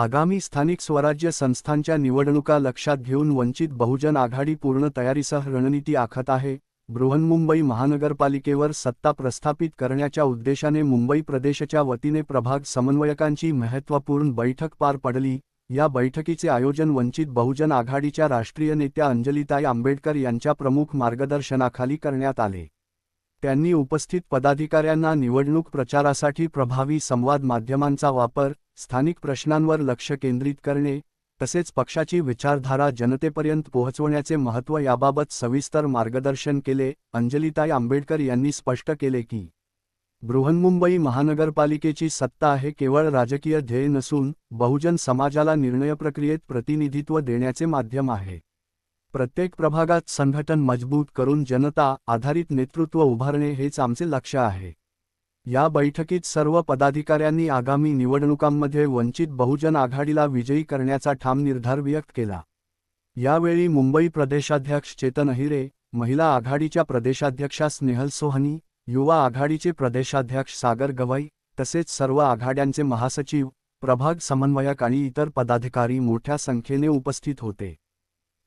आगामी स्थानिक स्वराज्य संस्थांच्या निवडणुका लक्षात घेऊन वंचित बहुजन आघाडी पूर्ण तयारीसह रणनीती आखत आहे. बृहन्मुंबई महानगरपालिकेवर सत्ता प्रस्थापित करण्याच्या उद्देशाने मुंबई प्रदेशच्या वतीने प्रभाग समन्वयकांची महत्त्वपूर्ण बैठक पार पडली. या बैठकीचे आयोजन वंचित बहुजन आघाडीच्या राष्ट्रीय नेत्या अंजलिताई आंबेडकर यांच्या प्रमुख मार्गदर्शनाखाली करण्यात आले. त्यांनी उपस्थित पदाधिकाऱ्यांना निवडणूक प्रचारासाठी प्रभावी संवाद माध्यमांचा वापर स्थानिक प्रश्नांवर लक्ष केंद्रित करणे तसेच पक्षाची विचारधारा जनतेपर्यंत पोहोचवण्याचे महत्त्व याबाबत सविस्तर मार्गदर्शन केले अंजलिताई आंबेडकर यांनी स्पष्ट केले की बृहन्मुंबई महानगरपालिकेची सत्ता हे केवळ राजकीय ध्येय नसून बहुजन समाजाला निर्णय प्रक्रियेत प्रतिनिधित्व देण्याचे माध्यम आहे. प्रत्येक प्रभागात संघटन मजबूत करून जनता आधारित नेतृत्व उभारणे हेच आमचे लक्ष्य आहे. या बैठकीत सर्व पदाधिकाऱ्यांनी आगामी निवडणुकांमध्ये वंचित बहुजन आघाडीला विजयी करण्याचा ठाम निर्धार व्यक्त केला. यावेळी मुंबई प्रदेशाध्यक्ष चेतन अहिरे महिला आघाडीच्या प्रदेशाध्यक्षा स्नेहल सोहनी युवा आघाडीचे प्रदेशाध्यक्ष सागर गवई तसेच सर्व आघाड्यांचे महासचिव प्रभाग समन्वयक आणि इतर पदाधिकारी मोठ्या संख्येने उपस्थित होते.